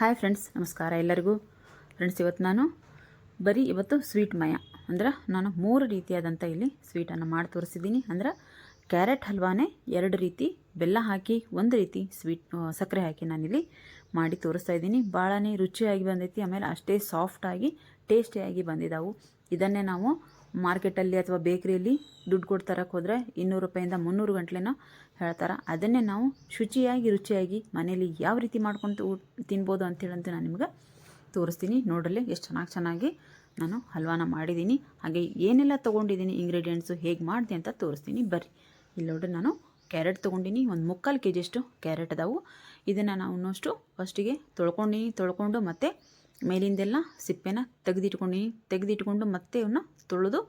Hi friends, ನಮಸ್ಕಾರ ಎಲ್ಲರಿಗೂ. Friends, ಇವತ್ತು ನಾನು ಬರೀ ಇವತ್ತು ಸ್ವೀಟ್ ಮಯ. ಅಂದ್ರೆ ನಾನು ಮೂರು ರೀತಿಯಾದಂಥ ಇಲ್ಲಿ ಸ್ವೀಟನ್ನು ಮಾಡಿ ತೋರಿಸಿದ್ದೀನಿ. ಅಂದ್ರೆ ಕ್ಯಾರೆಟ್ ಹಲ್ವಾನೇ ಎರಡು ರೀತಿ, ಬೆಲ್ಲ ಹಾಕಿ ಒಂದು ರೀತಿ ಸ್ವೀಟ್ ಸಕ್ಕರೆ ಹಾಕಿ ನಾನಿಲ್ಲಿ ಮಾಡಿ ತೋರಿಸ್ತಾ ಇದ್ದೀನಿ. ಭಾಳನೇ ರುಚಿಯಾಗಿ ಬಂದೈತಿ, ಆಮೇಲೆ ಅಷ್ಟೇ ಸಾಫ್ಟಾಗಿ ಟೇಸ್ಟಿಯಾಗಿ ಬಂದಿದ್ದಾವು ಇದನ್ನೇ ನಾವು ಮಾರ್ಕೆಟಲ್ಲಿ ಅಥವಾ ಬೇಕ್ರಿಯಲ್ಲಿ ದುಡ್ಡು ಕೊಟ್ಟು ತರಕ್ಕೆ ಹೋದರೆ ಇನ್ನೂರು ರೂಪಾಯಿಂದ ಮುನ್ನೂರು ಗಂಟ್ಲೆನೋ ಹೇಳ್ತಾರೆ. ಅದನ್ನೇ ನಾವು ಶುಚಿಯಾಗಿ, ರುಚಿಯಾಗಿ ಮನೇಲಿ ಯಾವ ರೀತಿ ಮಾಡ್ಕೊಂಡು ತಿನ್ಬೋದು ಅಂತೇಳಂತ ನಾನು ನಿಮ್ಗೆ ತೋರಿಸ್ತೀನಿ. ನೋಡಲಿ ಎಷ್ಟು ಚೆನ್ನಾಗಿ ಚೆನ್ನಾಗಿ ನಾನು ಹಲ್ವಾನ ಮಾಡಿದ್ದೀನಿ. ಹಾಗೆ ಏನೆಲ್ಲ ತೊಗೊಂಡಿದ್ದೀನಿ ಇಂಗ್ರೀಡಿಯೆಂಟ್ಸು ಹೇಗೆ ಮಾಡಿದೆ ಅಂತ ತೋರಿಸ್ತೀನಿ. ಬರ್ರಿ. ಇಲ್ಲಿ ನೋಡ್ರಿ ನಾನು ಕ್ಯಾರೆಟ್ ತೊಗೊಂಡಿನಿ. ಒಂದು ಮುಕ್ಕಾಲು ಕೆ ಜಿಯಷ್ಟು ಕ್ಯಾರೆಟ್ ಅದಾವು. ಇದನ್ನು ನಾವು ಇನ್ನಷ್ಟು ಫಸ್ಟಿಗೆ ತೊಳ್ಕೊಂಡಿನಿ ತೊಳ್ಕೊಂಡು ಮತ್ತೆ ಮೇಲಿಂದೆಲ್ಲ ಸಿಪ್ಪೆನ ತೆಗೆದಿಟ್ಕೊಂಡಿನಿ ತೆಗೆದಿಟ್ಕೊಂಡು ಮತ್ತೆ ಇವನ್ನ ತೊಳೆದು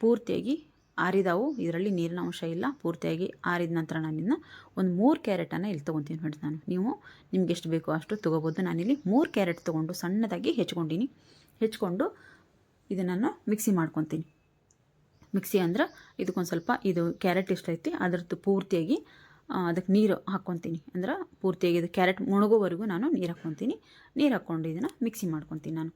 ಪೂರ್ತಿಯಾಗಿ ಆರಿದಾವು. ಇದರಲ್ಲಿ ನೀರಿನ ಅಂಶ ಇಲ್ಲ. ಪೂರ್ತಿಯಾಗಿ ಆರಿದ ನಂತರ ನಾನಿನ್ನು ಒಂದು ಮೂರು ಕ್ಯಾರೆಟನ್ನು ಇಲ್ಲಿ ತೊಗೊತೀನಿ ನೋಡಿ ನಾನು. ನೀವು ನಿಮ್ಗೆ ಎಷ್ಟು ಬೇಕೋ ಅಷ್ಟು ತೊಗೋಬೋದು. ನಾನಿಲ್ಲಿ ಮೂರು ಕ್ಯಾರೆಟ್ ತೊಗೊಂಡು ಸಣ್ಣದಾಗಿ ಹೆಚ್ಕೊಂಡಿನಿ. ಹೆಚ್ಕೊಂಡು ಇದನ್ನು ನಾನು ಮಿಕ್ಸಿ ಮಾಡ್ಕೊತೀನಿ. ಮಿಕ್ಸಿ ಅಂದ್ರೆ ಇದಕ್ಕೊಂದು ಸ್ವಲ್ಪ ಇದು ಕ್ಯಾರೆಟ್ ಎಷ್ಟೈತಿ ಅದ್ರದ್ದು ಪೂರ್ತಿಯಾಗಿ ಅದಕ್ಕೆ ನೀರು ಹಾಕ್ಕೊತೀನಿ. ಅಂದ್ರೆ ಪೂರ್ತಿಯಾಗಿ ಇದು ಕ್ಯಾರೆಟ್ ಮುಣಗೋವರೆಗೂ ನಾನು ನೀರು ಹಾಕ್ಕೊತೀನಿ. ನೀರು ಹಾಕ್ಕೊಂಡು ಇದನ್ನು ಮಿಕ್ಸಿ ಮಾಡ್ಕೊತೀನಿ ನಾನು.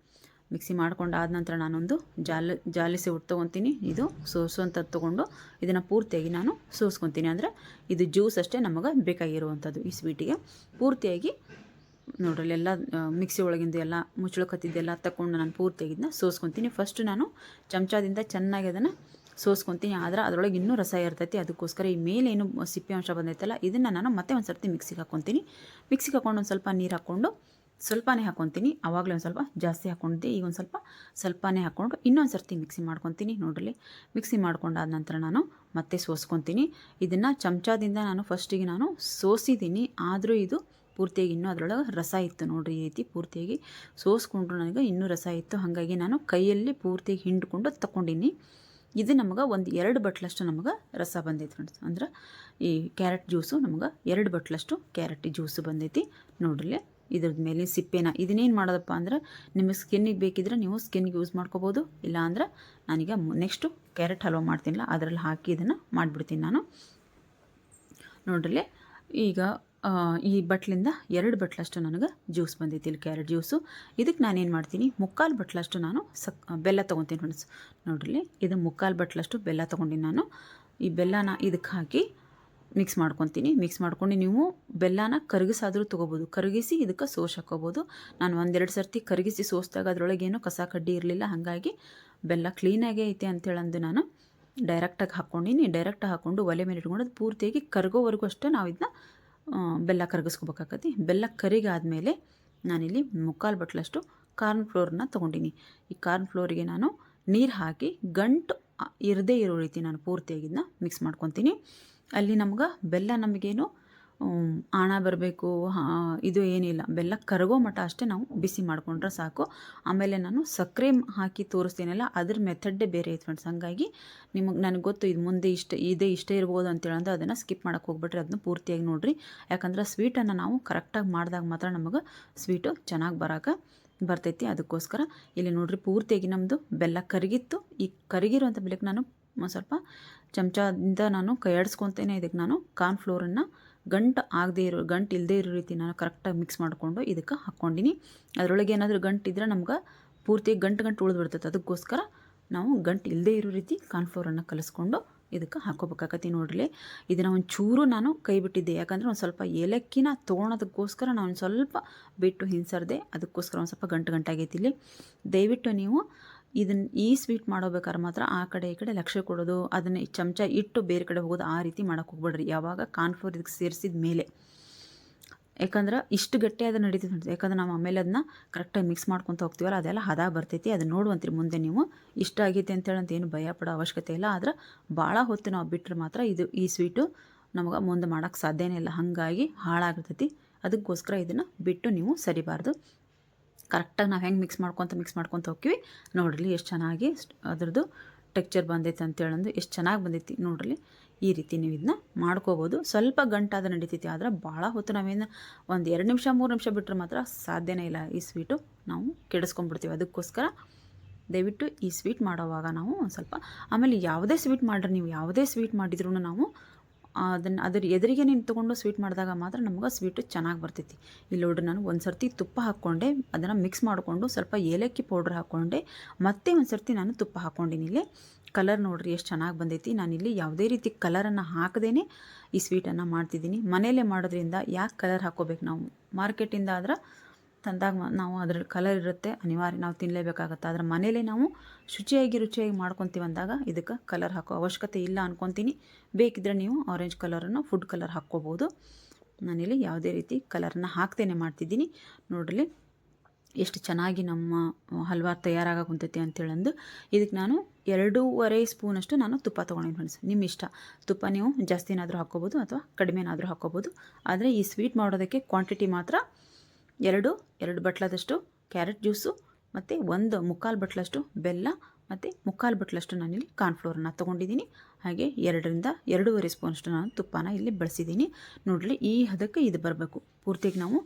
ಮಿಕ್ಸಿ ಮಾಡ್ಕೊಂಡು ಆದ ನಂತರ ನಾನೊಂದು ಜಾಲ, ಜಾಲಿಸಿ ಉಟ್ಟು ತೊಗೊತೀನಿ. ಇದು ಸೋಸುವಂಥದ್ದು ತೊಗೊಂಡು ಇದನ್ನು ಪೂರ್ತಿಯಾಗಿ ನಾನು ಸೋಸ್ಕೊತೀನಿ. ಅಂದರೆ ಇದು ಜ್ಯೂಸ್ ಅಷ್ಟೇ ನಮಗೆ ಬೇಕಾಗಿರುವಂಥದ್ದು ಈ ಸ್ವೀಟಿಗೆ ಪೂರ್ತಿಯಾಗಿ ನೋಡ್ರಿ ಎಲ್ಲ ಮಿಕ್ಸಿ ಒಳಗಿಂದ ಎಲ್ಲ ಮುಚ್ಚಳಕತ್ತಿದ್ದೆಲ್ಲ ತಗೊಂಡು ನಾನು ಪೂರ್ತಿಯಾಗಿ ಇದನ್ನ ಸೋಸ್ಕೊತೀನಿ. ಫಸ್ಟ್ ನಾನು ಚಮಚದಿಂದ ಚೆನ್ನಾಗಿ ಅದನ್ನು ಸೋಸ್ಕೊತೀನಿ, ಆದ್ರೆ ಅದರೊಳಗೆ ಇನ್ನೂ ರಸ ಇರ್ತೈತಿ. ಅದಕ್ಕೋಸ್ಕರ ಈ ಮೇಲೆ ಏನು ಸಿಪ್ಪೆ ಅಂಶ ಬಂದೈತಲ್ಲ, ಇದನ್ನು ನಾನು ಮತ್ತೆ ಒಂದು ಸರ್ತಿ ಮಿಕ್ಸಿಗೆ ಹಾಕ್ಕೊತೀನಿ ಮಿಕ್ಸಿಗೆ ಹಾಕೊಂಡು ಒಂದು ಸ್ವಲ್ಪ ನೀರು ಹಾಕ್ಕೊಂಡು ಸ್ವಲ್ಪನೇ ಹಾಕ್ಕೊತೀನಿ ಆವಾಗಲೇ ಒಂದು ಸ್ವಲ್ಪ ಜಾಸ್ತಿ ಹಾಕ್ಕೊಂಡಿದ್ದೆ ಈಗ ಒಂದು ಸ್ವಲ್ಪ ಸ್ವಲ್ಪನೇ ಹಾಕ್ಕೊಂಡು ಇನ್ನೊಂದು ಸರ್ತಿ ಮಿಕ್ಸಿ ಮಾಡ್ಕೊತೀನಿ ನೋಡ್ರಿ. ಮಿಕ್ಸಿ ಮಾಡ್ಕೊಂಡಾದ ನಂತರ ನಾನು ಮತ್ತೆ ಸೋಸ್ಕೊತೀನಿ. ಇದನ್ನು ಚಮಚದಿಂದ ನಾನು ಫಸ್ಟಿಗೆ ನಾನು ಸೋಸಿದ್ದೀನಿ. ಆದರೂ ಇದು ಪೂರ್ತಿಯಾಗಿ ಇನ್ನೂ ಅದರೊಳಗೆ ರಸ ಇತ್ತು ನೋಡ್ರಿ ಈ ರೀತಿ ಪೂರ್ತಿಯಾಗಿ. ಸೋಸ್ಕೊಂಡ್ರು ನನಗೆ ಇನ್ನೂ ರಸ ಇತ್ತು. ಹಾಗಾಗಿ ನಾನು ಕೈಯಲ್ಲಿ ಪೂರ್ತಿಯಾಗಿ ಹಿಂಡ್ಕೊಂಡು ತಗೊಂಡಿನಿ ಇದು ನಮಗೆ ಒಂದು ಎರಡು ಬಟ್ಲಷ್ಟು ನಮಗೆ ರಸ ಬಂದೈತಿ ಫ್ರೆಂಡ್ಸ್ ಅಂದ್ರೆ ಈ ಕ್ಯಾರೆಟ್ ಜ್ಯೂಸು ನಮಗೆ ಎರಡು ಬಟ್ಲಷ್ಟು ಕ್ಯಾರೆಟ್ ಜ್ಯೂಸು ಬಂದೈತಿ ನೋಡ್ರಿ. ಇದ್ರದ್ದು ಮೇಲಿನ ಸಿಪ್ಪೆನ ಇದನ್ನೇನು ಮಾಡೋದಪ್ಪ ಅಂದ್ರೆ ನಿಮಗೆ ಸ್ಕಿನ್ನಿಗೆ ಬೇಕಿದ್ರೆ ನೀವು ಸ್ಕಿನ್ಗೆ ಯೂಸ್ ಮಾಡ್ಕೋಬೋದು. ಇಲ್ಲ ಅಂದ್ರೆ ನಾನೀಗ ನೆಕ್ಸ್ಟು ಕ್ಯಾರೆಟ್ ಹಲ್ವ ಮಾಡ್ತೀನಿಲ್ಲ ಅದರಲ್ಲಿ ಹಾಕಿ ಇದನ್ನು ಮಾಡಿಬಿಡ್ತೀನಿ ನಾನು. ನೋಡ್ರಿ. ಈಗ ಈ ಬಟ್ಲಿಂದ ಎರಡು ಬಟ್ಲಷ್ಟು ನನಗೆ ಜ್ಯೂಸ್ ಬಂದಿತ್ತು, ಇಲ್ಲಿ ಕ್ಯಾರೆಟ್ ಜ್ಯೂಸು. ಇದಕ್ಕೆ ನಾನೇನು ಮಾಡ್ತೀನಿ, ಮುಕ್ಕಾಲು ಬಟ್ಲಷ್ಟು ನಾನು ಸಕ್ ಬೆಲ್ಲ ತೊಗೊತೀನಿ ಫ್ರೆಂಡ್ಸ್. ನೋಡ್ರಿ, ಇದು ಮುಕ್ಕಾಲು ಬಟ್ಲಷ್ಟು ಬೆಲ್ಲ ತೊಗೊಂಡಿನಿ ನಾನು. ಈ ಬೆಲ್ಲನ ಇದಕ್ಕೆ ಹಾಕಿ ಮಿಕ್ಸ್ ಮಾಡ್ಕೊತೀನಿ. ಮಿಕ್ಸ್ ಮಾಡ್ಕೊಂಡು ನೀವು ಬೆಲ್ಲನ ಕರಗಿಸಾದರೂ ತೊಗೋಬೋದು. ಕರಗಿಸಿ ಇದಕ್ಕೆ ಸೋಸ್ ಹಾಕೋಬೋದು. ನಾನು ಒಂದೆರಡು ಸರ್ತಿ ಕರಗಿಸಿ ಸೋಸ್ದಾಗ ಅದರೊಳಗೇನು ಕಸ ಕಡ್ಡಿ ಇರಲಿಲ್ಲ, ಹಾಗಾಗಿ ಬೆಲ್ಲ ಕ್ಲೀನಾಗೇ ಐತೆ ಅಂತೇಳಂದು ನಾನು ಡೈರೆಕ್ಟಾಗಿ ಹಾಕ್ಕೊಂಡಿನಿ. ಡೈರೆಕ್ಟಾಗಿ ಹಾಕ್ಕೊಂಡು ಒಲೆ ಮೇಲೆ ಇಟ್ಕೊಂಡು ಅದು ಪೂರ್ತಿಯಾಗಿ ಕರಗೋವರೆಗೂ ಅಷ್ಟೇ ನಾವು ಇದನ್ನ ಬೆಲ್ಲ ಕರಗಿಸ್ಕೋಬೇಕಾಗತ್ತೆ. ಬೆಲ್ಲ ಕರಿಗಾದಮೇಲೆ ನಾನಿಲ್ಲಿ ಮುಕ್ಕಾಲು ಬಟ್ಲಷ್ಟು ಕಾರ್ನ್ ಫ್ಲೋರ್ನ ತೊಗೊಂಡಿನಿ. ಈ ಕಾರ್ನ್ ಫ್ಲೋರಿಗೆ ನಾನು ನೀರು ಹಾಕಿ ಗಂಟು ಇರದೇ ಇರೋ ರೀತಿ ನಾನು ಪೂರ್ತಿಯಾಗಿ ಇದನ್ನ ಮಿಕ್ಸ್ ಮಾಡ್ಕೊತೀನಿ. ಅಲ್ಲಿ ನಮ್ಗೆ ಬೆಲ್ಲ ನಮಗೇನು ಆಣ ಬರಬೇಕು ಇದು ಏನಿಲ್ಲ. ಬೆಲ್ಲ ಕರಗೋ ಮಟ್ಟ ಅಷ್ಟೇ ನಾವು ಬಿಸಿ ಮಾಡ್ಕೊಂಡ್ರೆ ಸಾಕು. ಆಮೇಲೆ ನಾನು ಸಕ್ಕರೆ ಹಾಕಿ ತೋರಿಸ್ತೀನಲ್ಲ, ಅದ್ರ ಮೆಥಡ್ಡೇ ಬೇರೆ ಐತೆ ಫ್ರೆಂಡ್ಸ್ ಹಾಗಾಗಿ ನಿಮಗೆ ನನಗೆ ಗೊತ್ತು, ಇದು ಮುಂದೆ ಇಷ್ಟ, ಇದೇ ಇಷ್ಟ ಇರ್ಬೋದು ಅಂತೇಳಂದ್ರೆ ಅದನ್ನು ಸ್ಕಿಪ್ ಮಾಡೋಕ್ಕೆ ಹೋಗ್ಬಿಟ್ರೆ ಅದನ್ನ ಪೂರ್ತಿಯಾಗಿ ನೋಡಿರಿ. ಯಾಕಂದ್ರೆ ಸ್ವೀಟನ್ನು ನಾವು ಕರೆಕ್ಟಾಗಿ ಮಾಡಿದಾಗ ಮಾತ್ರ ನಮಗೆ ಸ್ವೀಟು ಚೆನ್ನಾಗಿ ಬರೋಕೆ ಬರ್ತೈತಿ. ಅದಕ್ಕೋಸ್ಕರ ಇಲ್ಲಿ ನೋಡ್ರಿ ಪೂರ್ತಿಯಾಗಿ ನಮ್ಮದು ಬೆಲ್ಲ ಕರಗಿತ್ತು. ಈ ಕರಗಿರುವಂಥ ಬೆಲ್ಲಕ್ಕೆ ನಾನು ಸ್ವಲ್ಪ ಚಮಚದಿಂದ ನಾನು ಕೈಯಾಡಿಸ್ಕೊತೇನೆ ಇದಕ್ಕೆ ನಾನು ಕಾರ್ನ್ ಫ್ಲೋರನ್ನು ಗಂಟು ಆಗದೆ ಇರೋ, ಗಂಟು ಇಲ್ಲದೇ ಇರೋ ರೀತಿ ನಾನು ಕರೆಕ್ಟಾಗಿ ಮಿಕ್ಸ್ ಮಾಡಿಕೊಂಡು ಇದಕ್ಕೆ ಹಾಕ್ಕೊಂಡಿನಿ. ಅದರೊಳಗೆ ಏನಾದರೂ ಗಂಟು ಇದ್ದರೆ ನಮ್ಗೆ ಪೂರ್ತಿ ಗಂಟು ಗಂಟು ಉಳಿದ್ಬಿಡ್ತೈತೆ ಅದಕ್ಕೋಸ್ಕರ ನಾವು ಗಂಟು ಇಲ್ಲದೆ ಇರೋ ರೀತಿ ಕಾರ್ನ್ ಫ್ಲೋರನ್ನು ಕಲಿಸ್ಕೊಂಡು ಇದಕ್ಕೆ ಹಾಕೋಬೇಕಾಗತ್ತೆ ನೋಡ್ರಿ. ಇದನ್ನು ಒಂದು ಚೂರು ನಾನು ಕೈ ಬಿಟ್ಟಿದ್ದೆ. ಯಾಕಂದರೆ ಒಂದು ಸ್ವಲ್ಪ ಏಲಕ್ಕಿನ ತೊಗೊಳೋದಕ್ಕೋಸ್ಕರ ನಾನು ಸ್ವಲ್ಪ ಬಿಟ್ಟು ಹಿಂಸರ್ದೆ, ಅದಕ್ಕೋಸ್ಕರ ಒಂದು ಸ್ವಲ್ಪ ಗಂಟು ಗಂಟಾಗೈತಿ ಇಲ್ಲಿ. ದಯವಿಟ್ಟು ನೀವು ಇದನ್ನು ಈ ಸ್ವೀಟ್ ಮಾಡೋಬೇಕಾದ್ರೆ ಮಾತ್ರ ಆ ಕಡೆ ಈ ಕಡೆ ಲಕ್ಷ್ಯ ಕೊಡೋದು, ಅದನ್ನು ಚಮಚ ಇಟ್ಟು ಬೇರೆ ಕಡೆ ಹೋಗೋದು ಆ ರೀತಿ ಮಾಡೋಕೆ ಹೋಗ್ಬೇಡ್ರಿ. ಯಾವಾಗ ಕಾನ್ಫ್ಲೋರ್ ಇದಕ್ಕೆ ಸೇರಿಸಿದ ಮೇಲೆ. ಯಾಕಂದ್ರೆ ಇಷ್ಟು ಗಟ್ಟಿ ಅದು ಫ್ರೆಂಡ್ಸ್ ಯಾಕಂದ್ರೆ ನಾವು ಆಮೇಲೆ ಅದನ್ನ ಕರೆಕ್ಟಾಗಿ ಮಿಕ್ಸ್ ಮಾಡ್ಕೊತ ಹೋಗ್ತೀವಲ್ಲ, ಅದೆಲ್ಲ ಹದ ಬರ್ತೈತಿ. ಅದನ್ನ ನೋಡುವಂತೀರಿ ಮುಂದೆ ನೀವು. ಇಷ್ಟ ಆಗೈತೆ ಅಂತೇಳಿ ಅಂತ ಏನು ಭಯ ಪಡೋ ಅವಶ್ಯಕತೆ ಇಲ್ಲ. ಆದ್ರೆ ಭಾಳ ಹೊತ್ತು ನಾವು ಬಿಟ್ಟರೆ ಮಾತ್ರ ಇದು ಈ ಸ್ವೀಟು ನಮಗೆ ಮುಂದೆ ಮಾಡೋಕ್ಕೆ ಸಾಧ್ಯನೇ ಇಲ್ಲ. ಹಾಗಾಗಿ ಹಾಳಾಗಿರ್ತೈತಿ ಅದಕ್ಕೋಸ್ಕರ ಇದನ್ನು ಬಿಟ್ಟು ನೀವು ಸರಿಬಾರ್ದು. ಕರೆಕ್ಟಾಗಿ ನಾವು ಹೆಂಗೆ ಮಿಕ್ಸ್ ಮಾಡ್ಕೊತ ಮಿಕ್ಸ್ ಮಾಡ್ಕೊತ ಹೋಗ್ತೀವಿ ನೋಡ್ರಿ ಎಷ್ಟು ಚೆನ್ನಾಗಿ ಅದ್ರದ್ದು ಟೆಕ್ಚರ್ ಬಂದೈತೆ ಅಂತೇಳಂದು ಎಷ್ಟು ಚೆನ್ನಾಗಿ ಬಂದೈತಿ ನೋಡ್ರಿ. ಈ ರೀತಿ ನೀವು ಇದನ್ನ ಮಾಡ್ಕೋಬೋದು. ಸ್ವಲ್ಪ ಗಂಟಾದ ನಡೀತೈತಿ, ಆದರೆ ಭಾಳ ಹೊತ್ತು ನಾವೇನು ಒಂದು ಎರಡು ನಿಮಿಷ, ಮೂರು ನಿಮಿಷ ಬಿಟ್ಟರೆ ಮಾತ್ರ ಸಾಧ್ಯನೇ ಇಲ್ಲ ಈ ಸ್ವೀಟು ನಾವು ಕೆಡಿಸ್ಕೊಂಡ್ಬಿಡ್ತೀವಿ ಅದಕ್ಕೋಸ್ಕರ ದಯವಿಟ್ಟು ಈ ಸ್ವೀಟ್ ಮಾಡೋವಾಗ ನಾವು ಸ್ವಲ್ಪ ಆಮೇಲೆ ಯಾವುದೇ ಸ್ವೀಟ್ ಮಾಡ್ರಿ, ನೀವು ಯಾವುದೇ ಸ್ವೀಟ್ ಮಾಡಿದ್ರೂ ನಾವು ಅದನ್ನು ಅದ್ರ ಎದುರಿಗೆ ನೀನು ತೊಗೊಂಡು ಸ್ವೀಟ್ ಮಾಡಿದಾಗ ಮಾತ್ರ ನಮ್ಗೆ ಸ್ವೀಟು ಚೆನ್ನಾಗಿ ಬರ್ತೈತಿ. ಇಲ್ಲಿ ನೋಡ್ರಿ ನಾನು ಒಂದು ಸರ್ತಿ ತುಪ್ಪ ಹಾಕ್ಕೊಂಡೆ, ಅದನ್ನು ಮಿಕ್ಸ್ ಮಾಡಿಕೊಂಡು ಸ್ವಲ್ಪ ಏಲಕ್ಕಿ ಪೌಡ್ರ್ ಹಾಕ್ಕೊಂಡೆ, ಮತ್ತೆ ಒಂದು ಸರ್ತಿ ನಾನು ತುಪ್ಪ ಹಾಕ್ಕೊಂಡಿನಿ ಇಲ್ಲಿ. ಕಲರ್ ನೋಡ್ರಿ ಎಷ್ಟು ಚೆನ್ನಾಗಿ ಬಂದೈತಿ. ನಾನಿಲ್ಲಿ ಯಾವುದೇ ರೀತಿ ಕಲರನ್ನು ಹಾಕದೇ ಈ ಸ್ವೀಟನ್ನು ಮಾಡ್ತಿದ್ದೀನಿ ಮನೆಯಲ್ಲೇ ಮಾಡೋದ್ರಿಂದ ಯಾಕೆ ಕಲರ್ ಹಾಕ್ಕೋಬೇಕು ನಾವು? ಮಾರ್ಕೆಟಿಂದ ಆದ್ರೆ ತಂದಾಗ ನಾವು ಅದರಲ್ಲಿ ಕಲರ್ ಇರುತ್ತೆ, ಅನಿವಾರ್ಯ ನಾವು ತಿನ್ನಲೇಬೇಕಾಗತ್ತೆ ಆದರೆ ಮನೇಲೆ ನಾವು ಶುಚಿಯಾಗಿ ರುಚಿಯಾಗಿ ಮಾಡ್ಕೊತೀವಿ ಅಂದಾಗ ಇದಕ್ಕೆ ಕಲರ್ ಹಾಕೋ ಅವಶ್ಯಕತೆ ಇಲ್ಲ ಅನ್ಕೊತೀನಿ. ಬೇಕಿದ್ರೆ ನೀವು ಆರೆಂಜ್ ಕಲರನ್ನು ಫುಡ್ ಕಲರ್ ಹಾಕ್ಕೋಬೋದು. ನಾನಿಲ್ಲಿ ಯಾವುದೇ ರೀತಿ ಕಲರನ್ನು ಹಾಕ್ತೇನೆ ಮಾಡ್ತಿದ್ದೀನಿ. ನೋಡಲಿ ಎಷ್ಟು ಚೆನ್ನಾಗಿ ನಮ್ಮ ಹಲ್ವಾ ತಯಾರಾಗ ಕುಂತೈತಿ ಅಂತೇಳಂದು ಇದಕ್ಕೆ ನಾನು ಎರಡೂವರೆ ಸ್ಪೂನಷ್ಟು ನಾನು ತುಪ್ಪ ತೊಗೊಂಡಿನಿ ಫ್ರೆಂಡ್ಸ್ ನಿಮ್ಮ ಇಷ್ಟ. ತುಪ್ಪ ನೀವು ಜಾಸ್ತಿನಾದರೂ ಹಾಕ್ಕೋಬೋದು ಅಥವಾ ಕಡಿಮೆನಾದರೂ ಹಾಕ್ಕೋಬೋದು. ಆದರೆ ಈ ಸ್ವೀಟ್ ಮಾಡೋದಕ್ಕೆ ಕ್ವಾಂಟಿಟಿ ಮಾತ್ರ ಎರಡು ಎರಡು ಬಟ್ಲದಷ್ಟು ಕ್ಯಾರೆಟ್ ಜ್ಯೂಸು ಮತ್ತು ಒಂದು ಮುಕ್ಕಾಲು ಬಟ್ಲಷ್ಟು ಬೆಲ್ಲ ಮತ್ತು ಮುಕ್ಕಾಲು ಬಟ್ಲಷ್ಟು ನಾನಿಲ್ಲಿ ಕಾರ್ನ್ಫ್ಲೋರನ್ನ ತೊಗೊಂಡಿದ್ದೀನಿ. ಹಾಗೆ ಎರಡರಿಂದ ಎರಡೂವರೆ ಸ್ಪೂನಷ್ಟು ನಾನು ತುಪ್ಪನ ಇಲ್ಲಿ ಬಳಸಿದ್ದೀನಿ. ನೋಡಲಿ ಈ ಹದಕ್ಕೆ ಇದು ಬರಬೇಕು. ಪೂರ್ತಿಗೆ ನಾವು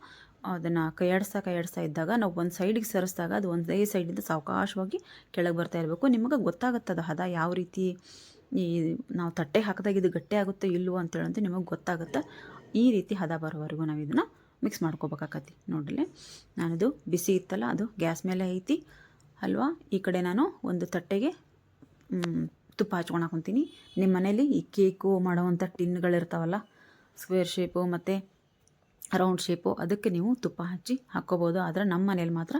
ಅದನ್ನು ಕೈಯಾಡಿಸ್ತಾ ಕೈಯಾಡಿಸ್ತಾ ಇದ್ದಾಗ, ನಾವು ಒಂದು ಸೈಡಿಗೆ ಸರಿಸಿದಾಗ ಅದು ಒಂದೇ ಸೈಡಿಂದ ಸಾವಕಾಶವಾಗಿ ಕೆಳಗೆ ಬರ್ತಾ ಇರಬೇಕು. ನಿಮಗೆ ಅದು ಹದ ಯಾವ ರೀತಿ, ಈ ನಾವು ತಟ್ಟೆ ಹಾಕಿದಾಗ ಇದು ಗಟ್ಟಿ ಆಗುತ್ತೋ ಇಲ್ವೋ ಅಂತೇಳಂತೂ ನಿಮಗೆ ಗೊತ್ತಾಗುತ್ತೆ. ಈ ರೀತಿ ಹದ ಬರೋವರೆಗೂ ನಾವು ಇದನ್ನು ಮಿಕ್ಸ್ ಮಾಡ್ಕೋಬೇಕಾಕತಿ. ನೋಡ್ರಿ ನಾನಿದು ಬಿಸಿ ಇತ್ತಲ್ಲ, ಅದು ಗ್ಯಾಸ್ ಮೇಲೆ ಐತಿ. ಅಲ್ವಾ? ಈ ಕಡೆ ನಾನು ಒಂದು ತಟ್ಟೆಗೆ ತುಪ್ಪ ಹಚ್ಕೊಂಡು ಹಾಕೊತೀನಿ. ನಿಮ್ಮ ಮನೇಲಿ ಈ ಕೇಕು ಮಾಡೋವಂಥ ಟಿನ್ಗಳಿರ್ತಾವಲ್ಲ, ಸ್ಕ್ವೇರ್ ಶೇಪು ಮತ್ತು ರೌಂಡ್ ಶೇಪು, ಅದಕ್ಕೆ ನೀವು ತುಪ್ಪ ಹಚ್ಚಿ ಹಾಕ್ಕೋಬೋದು. ಆದರೆ ನಮ್ಮ ಮನೇಲಿ ಮಾತ್ರ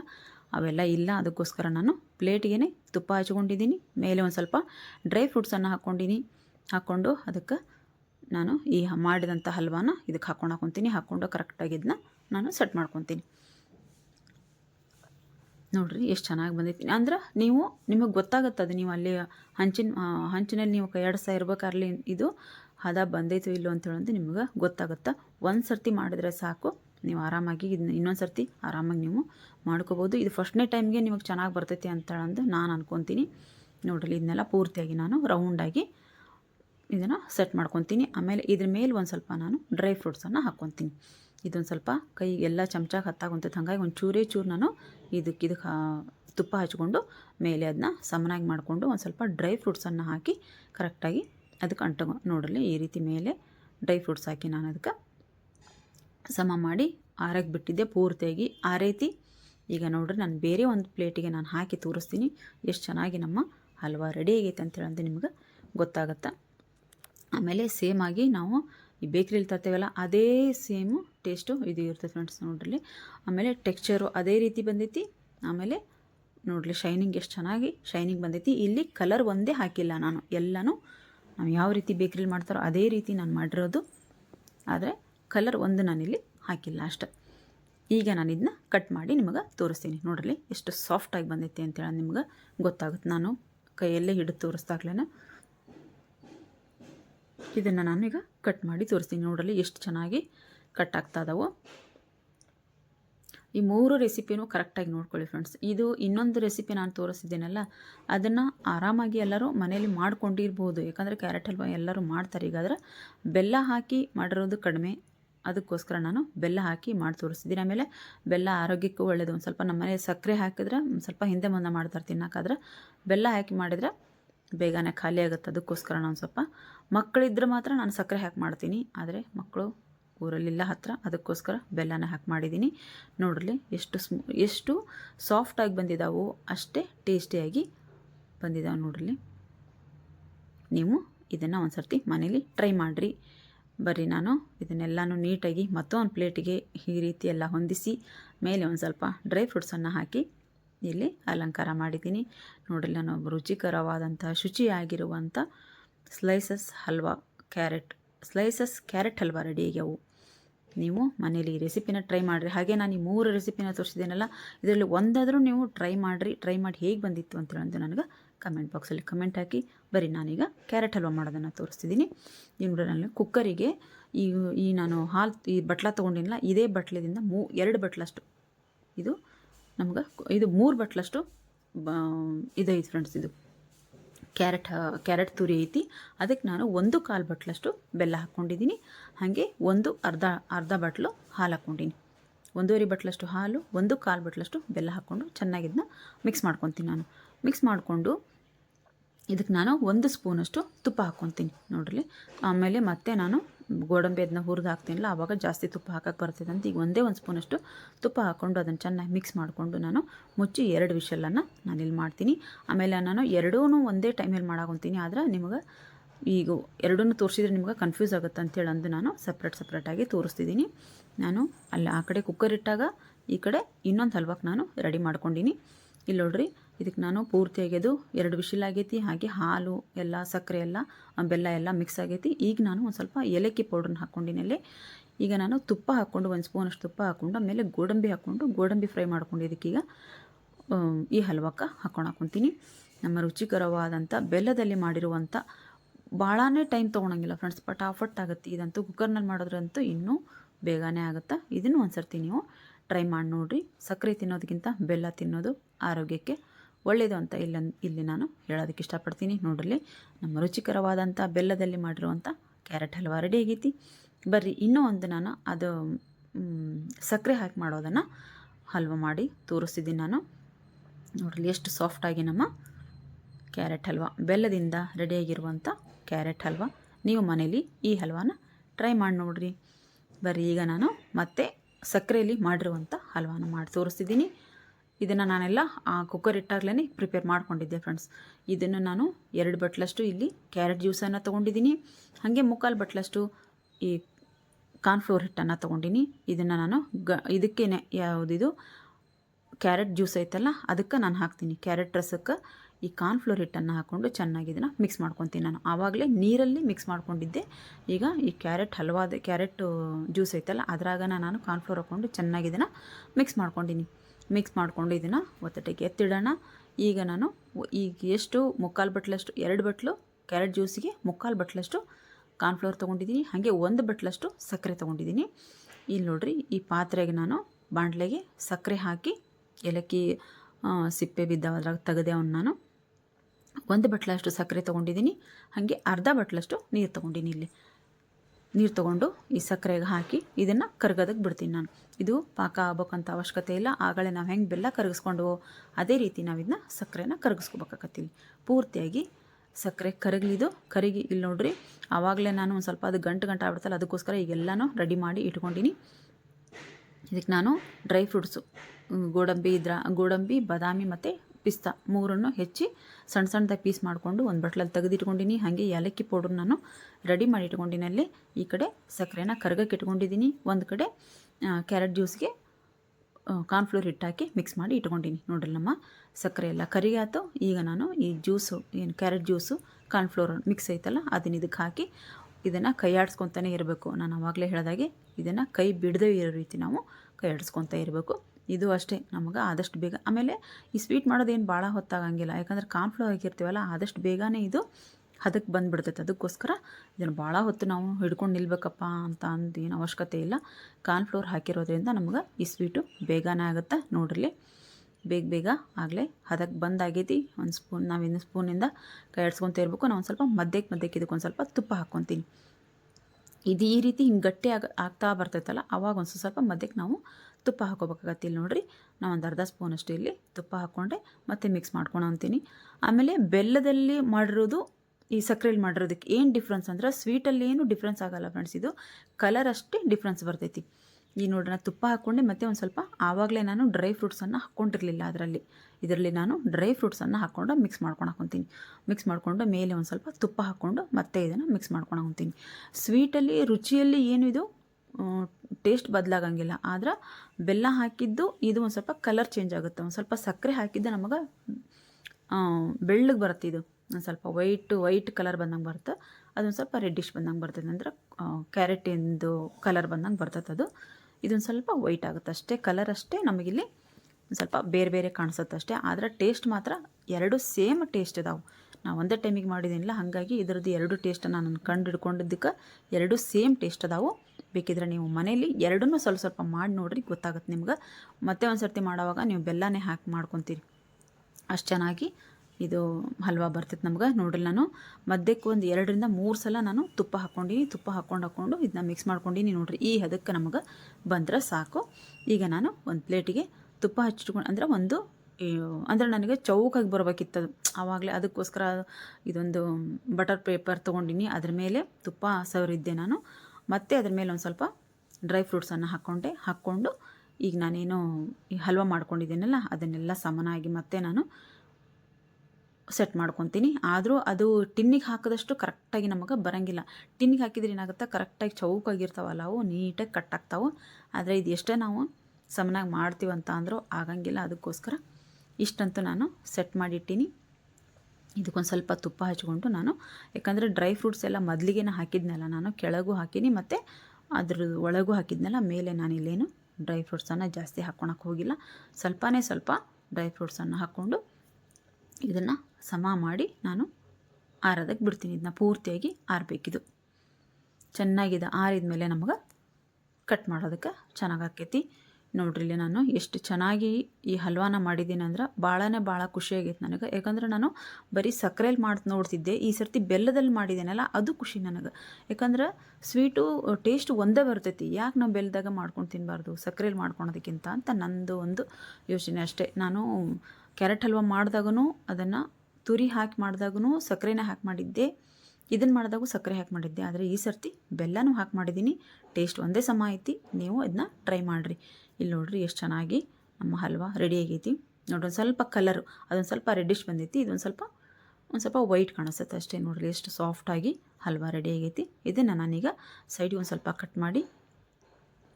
ಅವೆಲ್ಲ ಇಲ್ಲ. ಅದಕ್ಕೋಸ್ಕರ ನಾನು ಪ್ಲೇಟಿಗೆ ತುಪ್ಪ ಹಚ್ಕೊಂಡಿದ್ದೀನಿ. ಮೇಲೆ ಒಂದು ಸ್ವಲ್ಪ ಡ್ರೈ ಫ್ರೂಟ್ಸನ್ನು ಹಾಕ್ಕೊಂಡಿನಿ. ಹಾಕ್ಕೊಂಡು ಅದಕ್ಕೆ ನಾನು ಈ ಮಾಡಿದಂಥ ಹಲ್ವಾನ ಇದಕ್ಕೆ ಹಾಕ್ಕೊಂಡು ಹಾಕೊತೀನಿ. ಹಾಕ್ಕೊಂಡು ಕರೆಕ್ಟಾಗಿ ಇದನ್ನ ನಾನು ಸೆಟ್ ಮಾಡ್ಕೊತೀನಿ. ನೋಡಿರಿ ಎಷ್ಟು ಚೆನ್ನಾಗಿ ಬಂದೈತಿ. ಅಂದ್ರೆ ನೀವು ನಿಮಗೆ ಗೊತ್ತಾಗುತ್ತೆ ಅದು. ನೀವು ಅಲ್ಲಿ ಹಂಚಿನ ಹಂಚಿನಲ್ಲಿ ನೀವು ಕೈಯಾಡಿಸ್ತಾ ಇರ್ಬೇಕಾರ್ಲಿ ಇದು ಹದ ಬಂದೈತು ಇಲ್ಲೋ ಅಂತ ಹೇಳಂತ ನಿಮ್ಗೆ ಗೊತ್ತಾಗುತ್ತೆ. ಒಂದು ಸರ್ತಿ ಮಾಡಿದ್ರೆ ಸಾಕು. ನೀವು ಆರಾಮಾಗಿ ಇದನ್ನ ಇನ್ನೊಂದು ಸರ್ತಿ ಆರಾಮಾಗಿ ನೀವು ಮಾಡ್ಕೋಬೋದು. ಇದು ಫಸ್ಟ್ನೇ ಟೈಮ್ಗೆ ನಿಮಗೆ ಚೆನ್ನಾಗಿ ಬರ್ತೈತಿ ಅಂತೇಳಂದು ನಾನು ಅನ್ಕೊತೀನಿ. ನೋಡ್ರಿ ಇದನ್ನೆಲ್ಲ ಪೂರ್ತಿಯಾಗಿ ನಾನು ರೌಂಡಾಗಿ ಇದನ್ನು ಸೆಟ್ ಮಾಡ್ಕೊತೀನಿ. ಆಮೇಲೆ ಇದ್ರ ಮೇಲೆ ಒಂದು ಸ್ವಲ್ಪ ನಾನು ಡ್ರೈ ಫ್ರೂಟ್ಸನ್ನು ಹಾಕ್ಕೊತೀನಿ ಇದೊಂದು ಸ್ವಲ್ಪ ಕೈ ಎಲ್ಲ ಚಮಚಕ್ಕೆ ಹತ್ತಾಗುವಂಥದ್ದು ಹಾಗಾಗಿ ಒಂದು ಚೂರೇ ಚೂರು ನಾನು ಇದಕ್ಕೆ ಇದಕ್ಕೆ ತುಪ್ಪ ಹಚ್ಕೊಂಡು ಮೇಲೆ ಅದನ್ನ ಸಮನಾಗಿ ಮಾಡಿಕೊಂಡು ಒಂದು ಸ್ವಲ್ಪ ಡ್ರೈ ಫ್ರೂಟ್ಸನ್ನು ಹಾಕಿ ಕರೆಕ್ಟಾಗಿ ಅದಕ್ಕೆ ಅಂಟ ನೋಡಲಿ ಈ ರೀತಿ ಮೇಲೆ ಡ್ರೈ ಫ್ರೂಟ್ಸ್ ಹಾಕಿ ನಾನು ಅದಕ್ಕೆ ಸಮ ಮಾಡಿ ಆರಕ್ಕೆ ಬಿಟ್ಟಿದ್ದೆ ಪೂರ್ತಿಯಾಗಿ. ಆ ರೀತಿ ಈಗ ನೋಡ್ರಿ ನಾನು ಬೇರೆ ಒಂದು ಪ್ಲೇಟಿಗೆ ನಾನು ಹಾಕಿ ತೋರಿಸ್ತೀನಿ. ಎಷ್ಟು ಚೆನ್ನಾಗಿ ನಮ್ಮ ಹಲ್ವಾ ರೆಡಿ ಆಗೈತೆ ಅಂತೇಳಿ ನಿಮ್ಗೆ ಗೊತ್ತಾಗತ್ತೆ? ಆಮೇಲೆ ಸೇಮ್ ಆಗಿ ನಾವು ಈ ಬೇಕ್ರಿಲಿ ತರ್ತೇವಲ್ಲ, ಅದೇ ಸೇಮು ಟೇಸ್ಟು ಇದು ಇರ್ತದೆ ಫ್ರೆಂಡ್ಸ್ ನೋಡ್ರಿ ಆಮೇಲೆ ಟೆಕ್ಸ್ಚರು ಅದೇ ರೀತಿ ಬಂದೈತಿ. ಆಮೇಲೆ ನೋಡ್ರಿ ಶೈನಿಂಗ್ ಎಷ್ಟು ಚೆನ್ನಾಗಿ ಶೈನಿಂಗ್ ಬಂದೈತಿ. ಇಲ್ಲಿ ಕಲರ್ ಒಂದೇ ಹಾಕಿಲ್ಲ ನಾನು. ಎಲ್ಲನೂ ನಾವು ಯಾವ ರೀತಿ ಬೇಕ್ರಿಲಿ ಮಾಡ್ತಾರೋ ಅದೇ ರೀತಿ ನಾನು ಮಾಡಿರೋದು. ಆದರೆ ಕಲರ್ ಒಂದು ನಾನಿಲ್ಲಿ ಹಾಕಿಲ್ಲ ಅಷ್ಟೆ. ಈಗ ನಾನು ಇದನ್ನ ಕಟ್ ಮಾಡಿ ನಿಮಗೆ ತೋರಿಸ್ತೀನಿ. ನೋಡ್ರಿ ಎಷ್ಟು ಸಾಫ್ಟಾಗಿ ಬಂದೈತಿ ಅಂತೇಳಿ ನಿಮ್ಗೆ ಗೊತ್ತಾಗುತ್ತೆ. ನಾನು ಕೈಯಲ್ಲೇ ಹಿಡಿದು ತೋರಿಸ್ದಾಗ್ಲೇ ಇದನ್ನು ನಾನು ಈಗ ಕಟ್ ಮಾಡಿ ತೋರಿಸ್ತೀನಿ. ನೋಡಲಿ ಎಷ್ಟು ಚೆನ್ನಾಗಿ ಕಟ್ ಆಗ್ತಾ ಇದಾವೆ. ಈ ಮೂರು ರೆಸಿಪಿನೂ ಕರೆಕ್ಟಾಗಿ ನೋಡ್ಕೊಳ್ಳಿ ಫ್ರೆಂಡ್ಸ್ ಇದು ಇನ್ನೊಂದು ರೆಸಿಪಿ ನಾನು ತೋರಿಸಿದ್ದೀನಲ್ಲ, ಅದನ್ನು ಆರಾಮಾಗಿ ಎಲ್ಲರೂ ಮನೇಲಿ ಮಾಡ್ಕೊಂಡಿರ್ಬೋದು. ಯಾಕಂದರೆ ಕ್ಯಾರೆಟ್ ಹಲ್ವಾ ಎಲ್ಲರೂ ಮಾಡ್ತಾರೆ. ಈಗಾದ್ರೆ ಬೆಲ್ಲ ಹಾಕಿ ಮಾಡಿರೋದು ಕಡಿಮೆ. ಅದಕ್ಕೋಸ್ಕರ ನಾನು ಬೆಲ್ಲ ಹಾಕಿ ಮಾಡಿ ತೋರಿಸಿದ್ದೀನಿ. ಆಮೇಲೆ ಬೆಲ್ಲ ಆರೋಗ್ಯಕ್ಕೂ ಒಳ್ಳೆಯದು ಒಂದು ಸ್ವಲ್ಪ ನಮ್ಮ ಮನೇಲಿ ಸಕ್ಕರೆ ಹಾಕಿದ್ರೆ ಸ್ವಲ್ಪ ಹಿಂದೆ ಮುಂದೆ ಮಾಡ್ತಾರೆ ತಿನ್ನೋಕ್ಕಾದ್ರೆ ಬೆಲ್ಲ ಹಾಕಿ ಮಾಡಿದ್ರೆ ಬೇಗನೆ ಖಾಲಿ ಆಗುತ್ತೆ. ಅದಕ್ಕೋಸ್ಕರ ನಾನು ಸ್ವಲ್ಪ ಮಕ್ಕಳಿದ್ರೆ ಮಾತ್ರ ನಾನು ಸಕ್ಕರೆ ಹಾಕಿ ಮಾಡ್ತೀನಿ. ಆದರೆ ಮಕ್ಕಳು ಊರಲ್ಲಿಲ್ಲ ಹತ್ತಿರ ಅದಕ್ಕೋಸ್ಕರ ಬೆಲ್ಲನ ಹಾಕಿ ಮಾಡಿದ್ದೀನಿ. ನೋಡ್ರಿ ಎಷ್ಟು ಸ್ಮೂ, ಎಷ್ಟು ಸಾಫ್ಟಾಗಿ ಬಂದಿದ್ದಾವೋ ಅಷ್ಟೇ ಟೇಸ್ಟಿಯಾಗಿ ಬಂದಿದ್ದಾವೆ ನೋಡ್ರಿ. ನೀವು ಇದನ್ನು ಒಂದು ಸರ್ತಿ ಮನೇಲಿ ಟ್ರೈ ಮಾಡಿರಿ. ಬರ್ರಿ ನಾನು ಇದನ್ನೆಲ್ಲನೂ ನೀಟಾಗಿ ಮತ್ತೊಂದು ಪ್ಲೇಟಿಗೆ ಈ ರೀತಿ ಎಲ್ಲ ಹೊಂದಿಸಿ, ಮೇಲೆ ಒಂದು ಸ್ವಲ್ಪ ಡ್ರೈ ಫ್ರೂಟ್ಸನ್ನು ಹಾಕಿ ಇಲ್ಲಿ ಅಲಂಕಾರ ಮಾಡಿದ್ದೀನಿ. ನೋಡ್ರಿ ನಾನು ರುಚಿಕರವಾದಂಥ ಶುಚಿಯಾಗಿರುವಂಥ slices halwa, carrot. Slices, carrot halwa ready ಆಗ್ಯಾವು. ನೀವು ಮನೇಲಿ ಈ ರೆಸಿಪಿನ ಟ್ರೈ ಮಾಡಿರಿ. ಹಾಗೆ ನಾನು ಈ ಮೂರು ರೆಸಿಪಿನ ತೋರಿಸಿದ್ದೇನಲ್ಲ ಇದರಲ್ಲಿ ಒಂದಾದರೂ ನೀವು ಟ್ರೈ ಮಾಡಿರಿ. ಟ್ರೈ ಮಾಡಿ ಹೇಗೆ ಬಂದಿತ್ತು ಅಂತ ನನಗೆ ಕಮೆಂಟ್ ಬಾಕ್ಸಲ್ಲಿ ಕಮೆಂಟ್ ಹಾಕಿ. ಬರೀ ನಾನೀಗ ಕ್ಯಾರೆಟ್ ಹಲ್ವಾ ಮಾಡೋದನ್ನು ತೋರಿಸ್ತಿದ್ದೀನಿ ಇನ್ನು ನಾನು ಕುಕ್ಕರಿಗೆ ಈ ಈ ನಾನು ಹಾಲು, ಈ ಬಟ್ಲ ತೊಗೊಂಡಿಲ್ಲ ಇದೇ ಬಟ್ಲದಿಂದ ಮೂ, ಎರಡು ಬಟ್ಲಷ್ಟು. ಇದು ನಮ್ಗೆ, ಇದು ಮೂರು ಬಟ್ಲಷ್ಟು ಬ ಫ್ರೆಂಡ್ಸ್ ಇದು. ಕ್ಯಾರೆಟ್ ಕ್ಯಾರೆಟ್ ತುರಿ ಐತಿ. ಅದಕ್ಕೆ ನಾನು ಒಂದು ಕಾಲು ಬಟ್ಲಷ್ಟು ಬೆಲ್ಲ ಹಾಕ್ಕೊಂಡಿದ್ದೀನಿ. ಹಾಗೆ ಒಂದು ಅರ್ಧ ಅರ್ಧ ಬಟ್ಲು ಹಾಲು ಹಾಕ್ಕೊಂಡಿನಿ. ಒಂದೂವರೆ ಬಟ್ಲಷ್ಟು ಹಾಲು, ಒಂದು ಕಾಲು ಬಟ್ಲಷ್ಟು ಬೆಲ್ಲ ಹಾಕ್ಕೊಂಡು ಚೆನ್ನಾಗಿ ಇದನ್ನ ಮಿಕ್ಸ್ ಮಾಡ್ಕೊತೀನಿ ನಾನು. ಮಿಕ್ಸ್ ಮಾಡಿಕೊಂಡು ಇದಕ್ಕೆ ನಾನು ಒಂದು ಸ್ಪೂನಷ್ಟು ತುಪ್ಪ ಹಾಕ್ಕೊತೀನಿ ನೋಡ್ರಿ. ಆಮೇಲೆ ಮತ್ತೆ ನಾನು ಗೋಡಂಬಿ ಅದನ್ನ ಹುರಿದು ಹಾಕ್ತೀನಲ್ಲ ಆವಾಗ ಜಾಸ್ತಿ ತುಪ್ಪ ಹಾಕಕ್ಕೆ ಬರ್ತದೆ ಅಂತ ಈಗ ಒಂದೇ ಒಂದು ಸ್ಪೂನಷ್ಟು ತುಪ್ಪ ಹಾಕ್ಕೊಂಡು ಅದನ್ನು ಚೆನ್ನಾಗಿ ಮಿಕ್ಸ್ ಮಾಡಿಕೊಂಡು ನಾನು ಮುಚ್ಚಿ ಎರಡು ವಿಷಲನ್ನು ನಾನು ಇಲ್ಲಿ ಮಾಡ್ತೀನಿ. ಆಮೇಲೆ ನಾನು ಎರಡೂ ಒಂದೇ ಟೈಮಲ್ಲಿ ಮಾಡಾಕೊಂತೀನಿ, ಆದ್ರೆ ನಿಮಗೆ ಈಗ ಎರಡೂ ತೋರಿಸಿದ್ರೆ ನಿಮ್ಗೆ ಕನ್ಫ್ಯೂಸ್ ಆಗುತ್ತೆ ಅಂತೇಳಿ ಅಂದು ನಾನು ಸಪ್ರೇಟ್ ಸಪ್ರೇಟಾಗಿ ತೋರಿಸ್ತಿದ್ದೀನಿ ನಾನು ಅಲ್ಲಿ ಆ ಕಡೆ ಕುಕ್ಕರ್ ಇಟ್ಟಾಗ ಈ ಕಡೆ ಇನ್ನೊಂದು ಹಲ್ವಕ್ಕೆ ನಾನು ರೆಡಿ ಮಾಡ್ಕೊಂಡಿನಿ. ಇಲ್ಲಿ ನೋಡ್ರಿ ಇದಕ್ಕೆ ನಾನು ಪೂರ್ತಿಯಾಗಿ ಅದು ಎರಡು ವಿಶಿಲ್ ಆಗೈತಿ, ಹಾಗೆ ಹಾಲು ಎಲ್ಲ, ಸಕ್ಕರೆ ಎಲ್ಲ ಬೆಲ್ಲ ಎಲ್ಲ ಮಿಕ್ಸ್ ಆಗೈತಿ. ಈಗ ನಾನು ಒಂದು ಸ್ವಲ್ಪ ಏಲಕ್ಕಿ ಪೌಡ್ರನ್ನ ಹಾಕ್ಕೊಂಡಿನಲ್ಲಿ ಈಗ ನಾನು ತುಪ್ಪ ಹಾಕ್ಕೊಂಡು, ಒಂದು ಸ್ಪೂನಷ್ಟು ತುಪ್ಪ ಹಾಕ್ಕೊಂಡು, ಆಮೇಲೆ ಗೋಡಂಬಿ ಹಾಕ್ಕೊಂಡು, ಗೋಡಂಬಿ ಫ್ರೈ ಮಾಡ್ಕೊಂಡು ಇದಕ್ಕೀಗ ಈ ಹಲ್ವಕ್ಕೆ ಹಾಕೊಂಡು ಹಾಕೊತೀನಿ. ನಮ್ಮ ರುಚಿಕರವಾದಂಥ ಬೆಲ್ಲದಲ್ಲಿ ಮಾಡಿರುವಂಥ ಭಾಳನೇ ಟೈಮ್ ತೊಗೊಳಂಗಿಲ್ಲ ಫ್ರೆಂಡ್ಸ್ ಪಟಾಫಟ್ ಆಗುತ್ತೆ. ಇದಂತೂ ಕುಕ್ಕರ್ನಲ್ಲಿ ಮಾಡೋದ್ರಂತೂ ಇನ್ನೂ ಬೇಗನೆ ಆಗುತ್ತೆ? ಇದನ್ನು ಒಂದು ಸರ್ತಿ ನೀವು ಟ್ರೈ ಮಾಡಿ ನೋಡಿರಿ. ಸಕ್ಕರೆ ತಿನ್ನೋದಕ್ಕಿಂತ ಬೆಲ್ಲ ತಿನ್ನೋದು ಆರೋಗ್ಯಕ್ಕೆ ಒಳ್ಳೆಯದು ಅಂತ ಇಲ್ಲ ಇಲ್ಲಿ ನಾನು ಹೇಳೋದಕ್ಕೆ ಇಷ್ಟಪಡ್ತೀನಿ. ನೋಡಿರಲಿ ನಮ್ಮ ರುಚಿಕರವಾದಂಥ ಬೆಲ್ಲದಲ್ಲಿ ಮಾಡಿರುವಂಥ ಕ್ಯಾರೆಟ್ ಹಲ್ವಾ ರೆಡಿ ಆಗೈತಿ. ಬರ್ರಿ, ಇನ್ನೂ ಒಂದು ನಾನು ಅದು ಸಕ್ಕರೆ ಹಾಕಿ ಮಾಡೋದನ್ನು ಹಲ್ವ ಮಾಡಿ ತೋರಿಸ್ತಿದ್ದೀನಿ ನಾನು. ನೋಡಿರಲಿ ಎಷ್ಟು ಸಾಫ್ಟಾಗಿ ನಮ್ಮ ಕ್ಯಾರೆಟ್ ಹಲ್ವ, ಬೆಲ್ಲದಿಂದ ರೆಡಿಯಾಗಿರುವಂಥ ಕ್ಯಾರೆಟ್ ಹಲ್ವ. ನೀವು ಮನೇಲಿ ಈ ಹಲ್ವಾನ ಟ್ರೈ ಮಾಡಿ ನೋಡಿರಿ. ಬರ್ರಿ, ಈಗ ನಾನು ಮತ್ತೆ ಸಕ್ಕರೆಯಲ್ಲಿ ಮಾಡಿರುವಂಥ ಹಲ್ವಾನ ಮಾಡಿ ತೋರಿಸ್ತಿದ್ದೀನಿ. ಇದನ್ನು ನಾನೆಲ್ಲ ಕುಕ್ಕರ್ ಇಟ್ಟಾಗಲೇ ಪ್ರಿಪೇರ್ ಮಾಡ್ಕೊಂಡಿದ್ದೆ ಫ್ರೆಂಡ್ಸ್ ಇದನ್ನು ನಾನು ಎರಡು ಬಟ್ಲಷ್ಟು ಇಲ್ಲಿ ಕ್ಯಾರೆಟ್ ಜ್ಯೂಸನ್ನು ತೊಗೊಂಡಿದ್ದೀನಿ. ಹಾಗೆ ಮುಕ್ಕಾಲು ಬಟ್ಲಷ್ಟು ಈ ಕಾರ್ನ್ಫ್ಲೋರ್ ಹಿಟ್ಟನ್ನು ತೊಗೊಂಡಿನಿ. ಇದನ್ನು ನಾನು ಗ, ಇದಕ್ಕೇನೆ ಯಾವುದಿದು? ಕ್ಯಾರೆಟ್ ಜ್ಯೂಸ್ ಐತಲ್ಲ, ಅದಕ್ಕೆ ನಾನು ಹಾಕ್ತೀನಿ. ಕ್ಯಾರೆಟ್ ರಸಕ್ಕೆ ಈ ಕಾರ್ನ್ಫ್ಲೋರ್ ಹಿಟ್ಟನ್ನು ಹಾಕ್ಕೊಂಡು ಚೆನ್ನಾಗಿ ಇದನ್ನು ಮಿಕ್ಸ್ ಮಾಡ್ಕೊತೀನಿ ನಾನು. ಆವಾಗಲೇ ನೀರಲ್ಲಿ ಮಿಕ್ಸ್ ಮಾಡ್ಕೊಂಡಿದ್ದೆ. ಈಗ ಈ ಕ್ಯಾರೆಟ್ ಹಲ್ವಾದ, ಕ್ಯಾರೆಟ್ ಜ್ಯೂಸ್ ಐತಲ್ಲ ಅದ್ರಾಗ ನಾನು ಕಾರ್ನ್ಫ್ಲೋರ್ ಹಾಕ್ಕೊಂಡು ಚೆನ್ನಾಗಿ ಇದನ್ನು ಮಿಕ್ಸ್ ಮಾಡ್ಕೊಂಡಿನಿ. ಮಿಕ್ಸ್ ಮಾಡಿಕೊಂಡು ಇದನ್ನು ಒತ್ತಟಕ್ಕೆ ಎತ್ತಿಡೋಣ. ಈಗ ನಾನು ಈಗ ಎಷ್ಟು ಮುಕ್ಕಾಲು ಬಟ್ಲಷ್ಟು, ಎರಡು ಬಟ್ಲು ಕ್ಯಾರೆಟ್ ಜ್ಯೂಸಿಗೆ ಮುಕ್ಕಾಲು ಬಟ್ಲಷ್ಟು ಕಾರ್ನ್ಫ್ಲವರ್ ತೊಗೊಂಡಿದ್ದೀನಿ ಹಾಗೆ ಒಂದು ಬಟ್ಲಷ್ಟು ಸಕ್ಕರೆ ತೊಗೊಂಡಿದ್ದೀನಿ ಇಲ್ಲಿ ನೋಡಿರಿ, ಈ ಪಾತ್ರೆಗೆ ನಾನು ಬಾಂಡ್ಲೆಗೆ ಸಕ್ಕರೆ ಹಾಕಿ, ಏಲಕ್ಕಿ ಸಿಪ್ಪೆ ಬಿದ್ದಾವ ಅದ್ರಾಗ ತೆಗೆದೆ ಅವ್ನು ನಾನು. ಒಂದು ಬಟ್ಲಷ್ಟು ಸಕ್ಕರೆ ತೊಗೊಂಡಿದ್ದೀನಿ. ಹಾಗೆ ಅರ್ಧ ಬಟ್ಲಷ್ಟು ನೀರು ತೊಗೊಂಡಿನಿ ಇಲ್ಲಿ. ನೀರು ತೊಗೊಂಡು ಈ ಸಕ್ಕರೆಗೆ ಹಾಕಿ ಇದನ್ನು ಕರ್ಗೋದಕ್ಕೆ ಬಿಡ್ತೀನಿ ನಾನು. ಇದು ಪಾಕ ಆಗ್ಬೇಕಂತ ಅವಶ್ಯಕತೆ ಇಲ್ಲ. ಆಗಲೇ ನಾವು ಹೆಂಗೆ ಬೆಲ್ಲ ಕರಗಿಸ್ಕೊಂಡು ಅದೇ ರೀತಿ ನಾವು ಇದನ್ನ ಸಕ್ಕರೆನ ಕರಗಿಸ್ಕೋಬೇಕಾಗತ್ತೀವಿ ಪೂರ್ತಿಯಾಗಿ ಸಕ್ಕರೆ ಕರಗಲಿದು, ಕರಗಿ ಇಲ್ಲಿ ನೋಡ್ರಿ ಆವಾಗಲೇ ನಾನು ಒಂದು ಸ್ವಲ್ಪ ಅದು ಗಂಟು ಗಂಟು ಆಗ್ಬಿಡ್ತಲ್ಲ, ಅದಕ್ಕೋಸ್ಕರ ಈಗೆಲ್ಲನೂ ರೆಡಿ ಮಾಡಿ ಇಟ್ಕೊಂಡಿನಿ. ಇದಕ್ಕೆ ನಾನು ಡ್ರೈ ಫ್ರೂಟ್ಸು ಗೋಡಂಬಿ ಇದ್ರ, ಗೋಡಂಬಿ, ಬಾದಾಮಿ ಮತ್ತು ಪಿಸ್ತಾ ಮೂರನ್ನು ಹೆಚ್ಚಿ ಸಣ್ಣ ಸಣ್ಣದಾಗಿ ಪೀಸ್ ಮಾಡಿಕೊಂಡು ಒಂದು ಬಟ್ಲಲ್ಲಿ ತೆಗೆದಿಟ್ಕೊಂಡಿನಿ. ಹಾಗೆ ಏಲಕ್ಕಿ ಪೌಡ್ರ್ ನಾನು ರೆಡಿ ಮಾಡಿ ಇಟ್ಕೊಂಡಿನಿ. ಅಲ್ಲಿ ಈ ಕಡೆ ಸಕ್ಕರೆನ ಕರ್ಗಕ್ಕೆ ಇಟ್ಕೊಂಡಿದ್ದೀನಿ ಒಂದು ಕಡೆ ಕ್ಯಾರೆಟ್ ಜ್ಯೂಸ್ಗೆ ಕಾರ್ನ್ಫ್ಲೋರ್ ಹಿಟ್ಟು ಹಾಕಿ ಮಿಕ್ಸ್ ಮಾಡಿ ಇಟ್ಕೊಂಡಿನಿ. ನೋಡ್ರಿ ನಮ್ಮ ಸಕ್ಕರೆ ಎಲ್ಲ ಕರಿಗೆ ಆಯ್ತು ಈಗ ನಾನು ಈ ಜ್ಯೂಸು ಏನು ಕ್ಯಾರೆಟ್ ಜ್ಯೂಸು ಕಾರ್ನ್ಫ್ಲೋರ್ ಮಿಕ್ಸ್ ಐತಲ್ಲ, ಅದನ್ನ ಇದಕ್ಕೆ ಹಾಕಿ ಇದನ್ನು ಕೈ ಆಡಿಸ್ಕೊತಾನೆ ಇರಬೇಕು. ನಾನು ಆವಾಗಲೇ ಹೇಳಿದಾಗೆ ಇದನ್ನು ಕೈ ಬಿಡದೇ ಇರೋ ರೀತಿ ನಾವು ಕೈ ಆಡಿಸ್ಕೊತಾ ಇರಬೇಕು. ಇದು ಅಷ್ಟೇ, ನಮಗೆ ಆದಷ್ಟು ಬೇಗ. ಆಮೇಲೆ ಈ ಸ್ವೀಟ್ ಮಾಡೋದೇನು ಭಾಳ ಹೊತ್ತಾಗಂಗಿಲ್ಲ. ಯಾಕಂದ್ರೆ ಕಾರ್ನ್ಫ್ಲೋರ್ ಹಾಕಿರ್ತೀವಲ್ಲ ಆದಷ್ಟು ಬೇಗನೆ ಇದು ಹದಕ್ಕೆ ಬಂದುಬಿಡ್ತೈತೆ. ಅದಕ್ಕೋಸ್ಕರ ಇದನ್ನು ಭಾಳ ಹೊತ್ತು ನಾವು ಹಿಡ್ಕೊಂಡು ನಿಲ್ಬೇಕಪ್ಪ ಅಂತ ಏನು ಅವಶ್ಯಕತೆ ಇಲ್ಲ. ಕಾರ್ನ್ಫ್ಲೋರ್ ಹಾಕಿರೋದ್ರಿಂದ ನಮ್ಗೆ ಈ ಸ್ವೀಟು ಬೇಗನೆ ಆಗುತ್ತೆ ನೋಡ್ರಿ. ಬೇಗ ಬೇಗ ಆಗಲೇ ಹದಕ್ಕೆ ಬಂದಾಗೈತಿ. ಒಂದು ಸ್ಪೂನ್, ನಾವು ಇನ್ನು ಸ್ಪೂನಿಂದ ಕೈ ಆಡ್ಸ್ಕೊತ ಇರಬೇಕು. ನಾವು ಸ್ವಲ್ಪ ಮಧ್ಯಕ್ಕೆ ಮಧ್ಯಕ್ಕೆ ಇದಕ್ಕೆ ಒಂದು ಸ್ವಲ್ಪ ತುಪ್ಪ ಹಾಕ್ಕೊತೀನಿ ಇದು ಈ ರೀತಿ ಹಿಂಗೆ ಗಟ್ಟಿ ಆಗ, ಆಗ್ತಾ ಬರ್ತೈತಲ್ಲ, ಅವಾಗ ಒಂದು ಸ್ವಲ್ಪ ಮಧ್ಯಕ್ಕೆ ನಾವು ತುಪ್ಪ ಹಾಕೋಬೇಕಾಗತ್ತೆ ಇಲ್ಲಿ ನೋಡಿರಿ. ನಾವು ಒಂದು ಅರ್ಧ ಸ್ಪೂನಷ್ಟು ಇಲ್ಲಿ ತುಪ್ಪ ಹಾಕ್ಕೊಂಡೆ ಮತ್ತೆ ಮಿಕ್ಸ್ ಮಾಡ್ಕೊಂಡು ಅಂತೀನಿ. ಆಮೇಲೆ ಬೆಲ್ಲದಲ್ಲಿ ಮಾಡಿರೋದು ಈ ಸಕ್ಕರೆಯಲ್ಲಿ ಮಾಡಿರೋದಕ್ಕೆ ಏನು ಡಿಫ್ರೆನ್ಸ್ ಅಂದ್ರೆ ಸ್ವೀಟಲ್ಲಿ ಏನು ಡಿಫ್ರೆನ್ಸ್ ಆಗೋಲ್ಲ ಫ್ರೆಂಡ್ಸ್ ಇದು. ಕಲರ್ ಅಷ್ಟೇ ಡಿಫ್ರೆನ್ಸ್ ಬರ್ತೈತಿ. ಈ ನಾನು ತುಪ್ಪ ಹಾಕ್ಕೊಂಡೆ ಮತ್ತೆ ಒಂದು ಸ್ವಲ್ಪ ಆವಾಗಲೇ ನಾನು ಡ್ರೈ ಫ್ರೂಟ್ಸನ್ನು ಹಾಕ್ಕೊಂಡಿರಲಿಲ್ಲ ಅದರಲ್ಲಿ. ಇದರಲ್ಲಿ ನಾನು ಡ್ರೈ ಫ್ರೂಟ್ಸನ್ನು ಹಾಕ್ಕೊಂಡು ಮಿಕ್ಸ್ ಮಾಡ್ಕೊಂಡು ಹಾಕ್ಕೊತೀನಿ ಮಿಕ್ಸ್ ಮಾಡಿಕೊಂಡು ಮೇಲೆ ಒಂದು ಸ್ವಲ್ಪ ತುಪ್ಪ ಹಾಕ್ಕೊಂಡು ಮತ್ತೆ ಇದನ್ನು ಮಿಕ್ಸ್ ಮಾಡ್ಕೊಂಡು ಹಾಕ್ಕೊತೀನಿ ಸ್ವೀಟಲ್ಲಿ ರುಚಿಯಲ್ಲಿ ಏನು ಇದು? ಟೇಸ್ಟ್ ಬದಲಾಗಂಗಿಲ್ಲ. ಆದ್ರೆ ಬೆಲ್ಲ ಹಾಕಿದ್ದು ಇದು ಒಂದು ಸ್ವಲ್ಪ ಕಲರ್ ಚೇಂಜ್ ಆಗುತ್ತೆ. ಒಂದು ಸ್ವಲ್ಪ ಸಕ್ಕರೆ ಹಾಕಿದ್ದು ನಮಗೆ ಬೆಳ್ಳಗೆ ಬರುತ್ತೆ ಇದು. ಒಂದು ಸ್ವಲ್ಪ ವೈಟ್ ವೈಟ್ ಕಲರ್ ಬಂದಂಗೆ ಬರುತ್ತೆ. ಅದೊಂದು ಸ್ವಲ್ಪ ರೆಡ್ಡಿಶ್ ಬಂದಂಗೆ ಬರ್ತದೆ ಅಂದ್ರೆ ಕ್ಯಾರೆಟಿಂದು ಕಲರ್ ಬಂದಂಗೆ ಬರ್ತದೆ ಅದು. ಇದೊಂದು ಸ್ವಲ್ಪ ವೈಟ್ ಆಗುತ್ತೆ ಅಷ್ಟೇ. ಕಲರ್ ಅಷ್ಟೇ ನಮಗಿಲ್ಲಿ ಒಂದು ಸ್ವಲ್ಪ ಬೇರೆ ಬೇರೆ ಕಾಣಿಸುತ್ತೆ ಅಷ್ಟೇ. ಆದರೆ ಟೇಸ್ಟ್ ಮಾತ್ರ ಎರಡು ಸೇಮ್ ಟೇಸ್ಟ್ ಇದಾವೆ. ನಾವು ಒಂದೇ ಟೈಮಿಗೆ ಮಾಡಿದ್ದೀನಿಲ್ಲ ಹಾಗಾಗಿ ಇದರದ್ದು ಎರಡು ಟೇಸ್ಟ್ ನಾನು ಕಂಡು ಹಿಡ್ಕೊಂಡಿದ್ದಕ್ಕೆ ಎರಡು ಸೇಮ್ ಟೇಸ್ಟ್ ಅದಾವು ಬೇಕಿದ್ರೆ ನೀವು ಮನೇಲಿ ಎರಡನ್ನೂ ಸ್ವಲ್ಪ ಸ್ವಲ್ಪ ಮಾಡಿ ನೋಡ್ರಿ, ಗೊತ್ತಾಗುತ್ತೆ ನಿಮ್ಗೆ. ಮತ್ತೆ ಒಂದು ಸರ್ತಿ ಮಾಡೋವಾಗ ನೀವು ಬೆಲ್ಲನೇ ಹಾಕಿ ಮಾಡ್ಕೊತೀರಿ. ಅಷ್ಟು ಚೆನ್ನಾಗಿ ಇದು ಹಲ್ವಾ ಬರ್ತೈತೆ ನಮ್ಗೆ, ನೋಡ್ರಿ ನಾನು. ಮಧ್ಯಕ್ಕೆ ಒಂದು ಎರಡರಿಂದ ಮೂರು ಸಲ ನಾನು ತುಪ್ಪ ಹಾಕ್ಕೊಂಡಿನಿ, ತುಪ್ಪ ಹಾಕ್ಕೊಂಡು ಹಾಕ್ಕೊಂಡು ಇದನ್ನ ಮಿಕ್ಸ್ ಮಾಡ್ಕೊಂಡಿನಿ ನೋಡ್ರಿ. ಈ ಹದಕ್ಕೆ ನಮಗೆ ಬಂದ್ರೆ ಸಾಕು. ಈಗ ನಾನು ಒಂದು ಪ್ಲೇಟಿಗೆ ತುಪ್ಪ ಹಚ್ಚಿಟ್ಕೊಂಡು, ಅಂದರೆ ಒಂದು ಅಂದರೆ ನನಗೆ ಚೌಕಾಗಿ ಬರಬೇಕಿತ್ತದು ಆವಾಗಲೇ ಅದಕ್ಕೋಸ್ಕರ ಇದೊಂದು ಬಟರ್ ಪೇಪರ್ ತೊಗೊಂಡಿನಿ. ಅದ್ರ ಮೇಲೆ ತುಪ್ಪ ಸವರಿದ್ದೆ ನಾನು. ಮತ್ತು ಅದ್ರ ಮೇಲೆ ಒಂದು ಸ್ವಲ್ಪ ಡ್ರೈ ಫ್ರೂಟ್ಸನ್ನು ಹಾಕ್ಕೊಂಡೆ ಹಾಕ್ಕೊಂಡು ಈಗ ನಾನೇನು ಈ ಹಲ್ವ ಮಾಡ್ಕೊಂಡಿದ್ದೀನಲ್ಲ, ಅದನ್ನೆಲ್ಲ ಸಮನಾಗಿ ಮತ್ತೆ ನಾನು ಸೆಟ್ ಮಾಡ್ಕೊತೀನಿ. ಆದರೂ ಅದು ಟಿನ್ನಿಗೆ ಹಾಕಿದಷ್ಟು ಕರೆಕ್ಟಾಗಿ ನಮಗೆ ಬರೋಂಗಿಲ್ಲ. ಟಿನ್ನಿಗೆ ಹಾಕಿದ್ರೆ ಏನಾಗುತ್ತೆ ಕರೆಕ್ಟಾಗಿ ಚೌಕಾಗಿರ್ತಾವಲ್ಲ, ಅವು ನೀಟಾಗಿ ಕಟ್ ಆಗ್ತಾವೆ. ಆದರೆ ಇದು ಎಷ್ಟೇ ನಾವು ಸಮನಾಗಿ ಮಾಡ್ತೀವಂತ ಅಂದರೂ ಆಗಂಗಿಲ್ಲ. ಅದಕ್ಕೋಸ್ಕರ ಇಷ್ಟಂತೂ ನಾನು ಸೆಟ್ ಮಾಡಿಟ್ಟಿನಿ. ಇದಕ್ಕೊಂದು ಸ್ವಲ್ಪ ತುಪ್ಪ ಹಚ್ಕೊಂಡು ನಾನು, ಯಾಕಂದರೆ ಡ್ರೈ ಫ್ರೂಟ್ಸ್ ಎಲ್ಲ ಮೊದಲಿಗೆ ಹಾಕಿದ್ನಲ್ಲ, ನಾನು ಕೆಳಗೂ ಹಾಕೀನಿ ಮತ್ತು ಅದ್ರ ಒಳಗೂ ಹಾಕಿದ್ನಲ್ಲ, ಮೇಲೆ ನಾನು ಇಲ್ಲೇನು ಡ್ರೈ ಫ್ರೂಟ್ಸನ್ನು ಜಾಸ್ತಿ ಹಾಕ್ಕೊಳಕ್ಕೆ ಹೋಗಿಲ್ಲ. ಸ್ವಲ್ಪನೇ ಸ್ವಲ್ಪ ಡ್ರೈ ಫ್ರೂಟ್ಸನ್ನು ಹಾಕ್ಕೊಂಡು ಇದನ್ನು ಸಮ ಮಾಡಿ ನಾನು ಆರೋದಕ್ಕೆ ಬಿಡ್ತೀನಿ. ಇದನ್ನ ಪೂರ್ತಿಯಾಗಿ ಆರಬೇಕಿದು. ಚೆನ್ನಾಗಿದೆ. ಆರಿದ ಮೇಲೆ ನಮಗೆ ಕಟ್ ಮಾಡೋದಕ್ಕೆ ಚೆನ್ನಾಗಿ ಆಕೈತಿ ನೋಡ್ರಿ ಇಲ್ಲಿ ನಾನು ಎಷ್ಟು ಚೆನ್ನಾಗಿ ಈ ಹಲ್ವಾನ ಮಾಡಿದ್ದೀನಿ ಅಂದ್ರೆ ಭಾಳನೇ ಭಾಳ ಖುಷಿಯಾಗೈತೆ ನನಗೆ. ಯಾಕಂದ್ರೆ ನಾನು ಬರೀ ಸಕ್ಕರೆಯಲ್ಲಿ ಮಾಡಿ ನೋಡ್ತಿದ್ದೆ, ಈ ಸರ್ತಿ ಬೆಲ್ಲದಲ್ಲಿ ಮಾಡಿದ್ದೇನಲ್ಲ, ಅದು ಖುಷಿ ನನಗೆ. ಯಾಕಂದ್ರೆ ಸ್ವೀಟು, ಟೇಸ್ಟ್ ಒಂದೇ ಬರ್ತೈತಿ. ಯಾಕೆ ನಾವು ಬೆಲ್ಲದಾಗ ಮಾಡ್ಕೊಂಡು ತಿನ್ನಬಾರ್ದು ಸಕ್ಕರೆಯಲ್ಲಿ ಮಾಡ್ಕೊಳೋದಕ್ಕಿಂತ ಅಂತ ನಂದು ಒಂದು ಯೋಚನೆ ಅಷ್ಟೇ. ನಾನು ಕ್ಯಾರೆಟ್ ಹಲ್ವ ಮಾಡಿದಾಗೂ ಅದನ್ನು ತುರಿ ಹಾಕಿ ಮಾಡಿದಾಗೂ ಸಕ್ಕರೆನೇ ಹಾಕಿ ಮಾಡಿದ್ದೆ. ಇದನ್ನು ಮಾಡಿದಾಗೂ ಸಕ್ಕರೆ ಹಾಕಿ ಮಾಡಿದ್ದೆ. ಆದರೆ ಈ ಸರ್ತಿ ಬೆಲ್ಲನೂ ಹಾಕಿ ಮಾಡಿದ್ದೀನಿ. ಟೇಸ್ಟ್ ಒಂದೇ ಸಮ ಐತಿ. ನೀವು ಇದನ್ನ ಟ್ರೈ ಮಾಡಿರಿ. ಇಲ್ಲಿ ನೋಡ್ರಿ ಎಷ್ಟು ಚೆನ್ನಾಗಿ ನಮ್ಮ ಹಲ್ವ ರೆಡಿ ಆಗೈತಿ. ನೋಡ್ರಿ ಸ್ವಲ್ಪ ಕಲರು ಅದೊಂದು ಸ್ವಲ್ಪ ರೆಡ್ಡಿಶ್ ಬಂದೈತಿ. ಇದೊಂದು ಸ್ವಲ್ಪ, ಒಂದು ಸ್ವಲ್ಪ ವೈಟ್ ಕಾಣಿಸುತ್ತೆ ಅಷ್ಟೇ ನೋಡ್ರಿ. ಎಷ್ಟು ಸಾಫ್ಟಾಗಿ ಹಲ್ವ ರೆಡಿ ಆಗೈತಿ. ಇದನ್ನು ನಾನೀಗ ಸೈಡಿಗೆ ಒಂದು ಸ್ವಲ್ಪ ಕಟ್ ಮಾಡಿ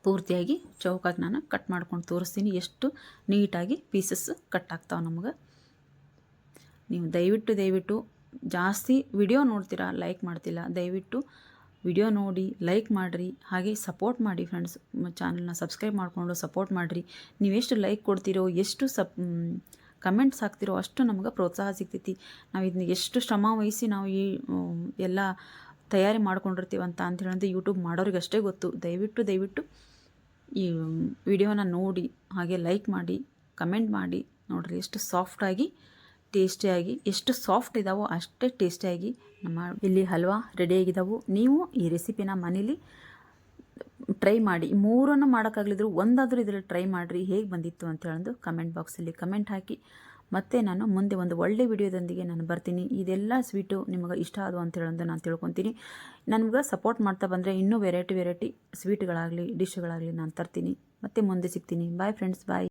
ಪೂರ್ತಿಯಾಗಿ ಚೌಕಾಗಿ ನಾನು ಕಟ್ ಮಾಡ್ಕೊಂಡು ತೋರಿಸ್ತೀನಿ. ಎಷ್ಟು ನೀಟಾಗಿ ಪೀಸಸ್ ಕಟ್ ಆಗ್ತಾವೆ ನಮಗೆ. ನೀವು ದಯವಿಟ್ಟು ದಯವಿಟ್ಟು ಜಾಸ್ತಿ ವಿಡಿಯೋ ನೋಡ್ತೀರಾ ಲೈಕ್ ಮಾಡ್ತಿಲ್ಲ ದಯವಿಟ್ಟು ವಿಡಿಯೋ ನೋಡಿ ಲೈಕ್ ಮಾಡಿರಿ, ಹಾಗೆ ಸಪೋರ್ಟ್ ಮಾಡಿ ಫ್ರೆಂಡ್ಸ್ ಚಾನಲ್ನ ಸಬ್ಸ್ಕ್ರೈಬ್ ಮಾಡಿಕೊಂಡು ಸಪೋರ್ಟ್ ಮಾಡಿರಿ. ನೀವೆಷ್ಟು ಲೈಕ್ ಕೊಡ್ತೀರೋ, ಎಷ್ಟು ಸಪ್ ಕಮೆಂಟ್ಸ್ ಹಾಕ್ತಿರೋ ಅಷ್ಟು ನಮ್ಗೆ ಪ್ರೋತ್ಸಾಹ ಸಿಗ್ತೈತಿ. ನಾವು ಇದನ್ನ ಎಷ್ಟು ಶ್ರಮ ವಹಿಸಿ ನಾವು ಈ ಎಲ್ಲ ತಯಾರಿ ಮಾಡ್ಕೊಂಡಿರ್ತೀವಂತ ಅಂತ ಹೇಳಿದ್ರೆ ಯೂಟ್ಯೂಬ್ ಮಾಡೋರಿಗೆ ಅಷ್ಟೇ ಗೊತ್ತು. ದಯವಿಟ್ಟು ದಯವಿಟ್ಟು ಈ ವಿಡಿಯೋನ ನೋಡಿ, ಹಾಗೆ ಲೈಕ್ ಮಾಡಿ ಕಮೆಂಟ್ ಮಾಡಿ, ನೋಡಿರಿ, ಎಷ್ಟು ಸಾಫ್ಟಾಗಿ ಟೇಸ್ಟಿಯಾಗಿ, ಎಷ್ಟು ಸಾಫ್ಟ್ ಇದ್ದಾವೋ ಅಷ್ಟೇ ಟೇಸ್ಟಿಯಾಗಿ ನಮ್ಮ ಇಲ್ಲಿ ಹಲ್ವಾ ರೆಡಿಯಾಗಿದ್ದಾವೆ ನೀವು ಈ ರೆಸಿಪಿನ ಮನೇಲಿ ಟ್ರೈ ಮಾಡಿ. ಮೂರನ್ನು ಮಾಡೋಕ್ಕಾಗಲಿದ್ರು ಒಂದಾದರೂ ಇದರಲ್ಲಿ ಟ್ರೈ ಮಾಡಿರಿ, ಹೇಗೆ ಬಂದಿತ್ತು ಅಂತ ಹೇಳೋದು ಕಮೆಂಟ್ ಬಾಕ್ಸಲ್ಲಿ ಕಮೆಂಟ್ ಹಾಕಿ. ಮತ್ತೆ ನಾನು ಮುಂದೆ ಒಂದು ಒಳ್ಳೆ ವಿಡಿಯೋದೊಂದಿಗೆ ನಾನು ಬರ್ತೀನಿ. ಇದೆಲ್ಲ ಸ್ವೀಟು ನಿಮಗೆ ಇಷ್ಟ ಆದವು ಅಂತ ಹೇಳೋದು ನಾನು ತಿಳ್ಕೊತೀನಿ. ನನಗೆ ಸಪೋರ್ಟ್ ಮಾಡ್ತಾ ಬಂದರೆ ಇನ್ನೂ ವೆರೈಟಿ ವೆರೈಟಿ ಸ್ವೀಟ್ಗಳಾಗಲಿ ಡಿಶ್ಗಳಾಗಲಿ ನಾನು ತರ್ತೀನಿ. ಮತ್ತೆ ಮುಂದೆ ಸಿಗ್ತೀನಿ. Bye friends bye